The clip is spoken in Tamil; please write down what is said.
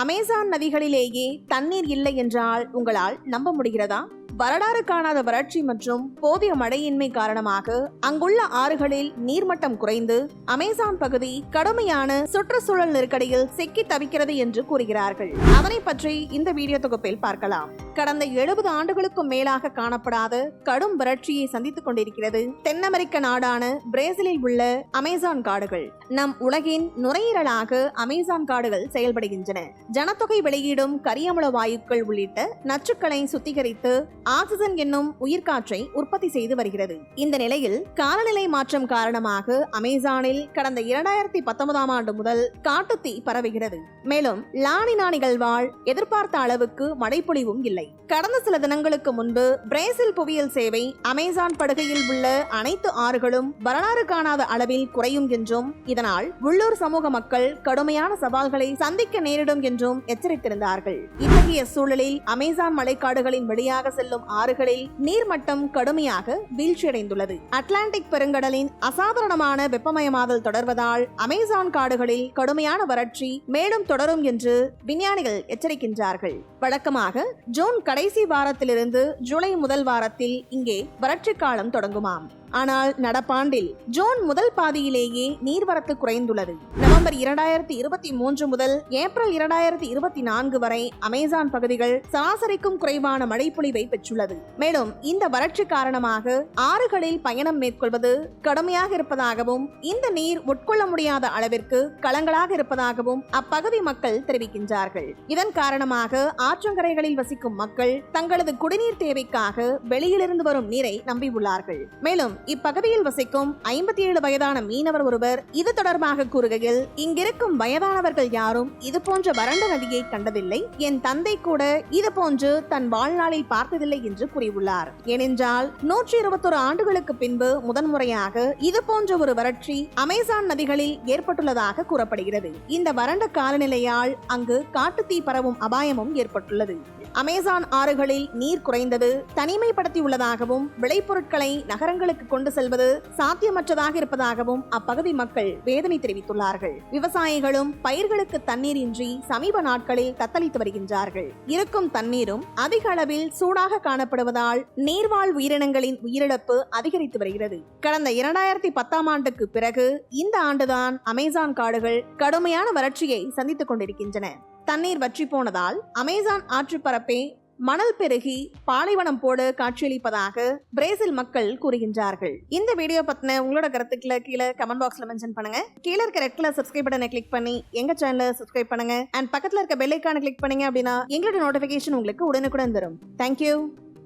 அமேசான் நதிகளிலேயே தண்ணீர் இல்லை என்றால் உங்களால் நம்ப முடிகிறதா? வரலாறு காணாத வறட்சி மற்றும் போதிய மழையின்மை காரணமாக அங்குள்ள ஆறுகளில் நீர்மட்டம் குறைந்து அமேசான் பகுதி கடுமையான சுற்றுச்சூழல் நெருக்கடியில் சிக்கி தவிக்கிறது என்று கூறுகிறார்கள். அதனை பற்றி இந்த வீடியோ தொகுப்பில் பார்க்கலாம். கடந்த எழுபது ஆண்டுகளுக்கும் மேலாக காணப்படாத கடும் வறட்சியை சந்தித்துக் கொண்டிருக்கிறது தென் அமெரிக்க நாடான பிரேசிலில் உள்ள அமேசான் காடுகள். நம் உலகின் நுரையீரலாக அமேசான் காடுகள் செயல்படுகின்றன. ஜனத்தொகை வெளியீடும் கரியமுள வாயுக்கள் உள்ளிட்ட நச்சுக்களை சுத்திகரித்து ஆக்சிஜன் என்னும் உயிர்காற்றை உற்பத்தி செய்து வருகிறது. இந்த நிலையில் காலநிலை மாற்றம் காரணமாக அமேசானில் கடந்த இரண்டாயிரத்தி பத்தொன்பதாம் ஆண்டு முதல் காட்டுத்தீ பரவுகிறது. மேலும் லானினா நிகழ்வால் எதிர்பார்த்த அளவுக்கு மழைப்பொழிவும் இல்லை. கடந்த சில தினங்களுக்கு முன்பு பிரேசில் புவியியல் சேவை அமேசான் படுகையில் உள்ள அனைத்து ஆறுகளும் வரலாறு காணாத அளவில் குறையும் என்றும் இதனால் உள்ளூர் சமூக மக்கள் கடுமையான சவால்களை சந்திக்க நேரிடும் என்றும் எச்சரித்திருந்தார்கள். இத்தகைய சூழலில் அமேசான் மழைக்காடுகளின் வழியாக செல்லும் ஆறுகளில் நீர்மட்டம் கடுமையாக வீழ்ச்சியடைந்துள்ளது. அட்லாண்டிக் பெருங்கடலின் அசாதாரணமான வெப்பமயமாதல் தொடர்வதால் அமேசான் காடுகளில் கடுமையான வறட்சி மேலும் தொடரும் என்று விஞ்ஞானிகள் எச்சரிக்கின்றார்கள். வழக்கமாக ஜூன் கடைசி வாரத்திலிருந்து ஜூலை முதல் வாரத்தில் இங்கே வறட்சி காலம் தொடங்குமாம். ஆனால் நடப்பாண்டில் ஜூன் முதல் பாதியிலேயே நீர்வரத்து குறைந்துள்ளது. நவம்பர் இரண்டாயிரத்தி இருபத்தி மூன்று முதல் ஏப்ரல் இரண்டாயிரத்தி இருபத்தி நான்கு வரை அமேசான் பகுதிகள் சராசரிக்கும் குறைவான மழைப்பொழிவை பெற்றுள்ளது. மேலும் இந்த வறட்சி காரணமாக ஆறுகளில் பயணம் மேற்கொள்வது கடுமையாக இருப்பதாகவும் இந்த நீர் உட்கொள்ள முடியாத அளவிற்கு களங்களாக இருப்பதாகவும் அப்பகுதி மக்கள் தெரிவிக்கின்றார்கள். இதன் காரணமாக ஆற்றங்கரைகளில் வசிக்கும் மக்கள் தங்களது குடிநீர் தேவைக்காக வெளியிலிருந்து வரும் நீரை நம்பியுள்ளார்கள். மேலும் இப்பகுதியில் வசிக்கும் ஐம்பத்தி ஏழு வயதான மீனவர் ஒருவர் இது தொடர்பாக கூறுகையில் இங்கிருக்கும் வயதானவர்கள் யாரும் இது போன்ற வறண்ட நதியை கண்டதில்லை. என் தந்தை கூட இது போன்று தன் வாழ்நாளில் பார்த்ததில்லை என்று கூறியுள்ளார். ஏனென்றால் நூற்றி இருபத்தொரு ஆண்டுகளுக்கு பின்பு முதன்முறையாக இது போன்ற ஒரு வறட்சி அமேசான் நதிகளில் ஏற்பட்டுள்ளதாக கூறப்படுகிறது. இந்த வறண்ட காலநிலையால் அங்கு காட்டுத்தீ பரவும் அபாயமும் ஏற்பட்டுள்ளது. அமேசான் ஆறுகளில் நீர் குறைந்தது தனிமைப்படுத்தியுள்ளதாகவும் விளைபொருட்களை நகரங்களுக்கு கொண்டு செல்வது சாத்தியமற்றதாக இருப்பதாகவும் அப்பகுதி மக்கள் வேதனை தெரிவித்துள்ளார்கள். விவசாயிகளும் பயிர்களுக்கு தண்ணீர் இன்றி சமீப நாட்களில் தத்தளித்து வருகின்றார்கள். இருக்கும் தண்ணீரும் அதிக அளவில் சூடாக காணப்படுவதால் நீர்வாழ் உயிரினங்களின் உயிரிழப்பு அதிகரித்து வருகிறது. கடந்த இரண்டாயிரத்தி பத்தாம் ஆண்டுக்கு பிறகு இந்த ஆண்டுதான் அமேசான் காடுகள் கடுமையான வறட்சியை சந்தித்துக் கொண்டிருக்கின்றன. தண்ணீர் வற்றி போனதால் அமேசான் ஆற்றுப்பரப்பே மணல் பெருகி பாலைவனம் போட காட்சியளிப்பதாக பிரேசில் மக்கள் கூறுகின்றார்கள். இந்த வீடியோ பத்தின உங்களோட கருத்துக்களை கீழே கமெண்ட் பாக்ஸ்ல மென்ஷன் பண்ணுங்க. கீழே இருக்க ரெட் கலர் சப்ஸ்கிரைப் பட்டனை கிளிக் பண்ணி எங்க சேனலை சப்ஸ்கிரைப் பண்ணுங்க. அண்ட் பக்கத்துல இருக்க பெல் ஐக்கான கிளிக் பண்ணீங்க அப்படின்னா எங்களோட நோட்டிபிகேஷன் உங்களுக்கு உடனுக்குடன் தரும். தேங்க்யூ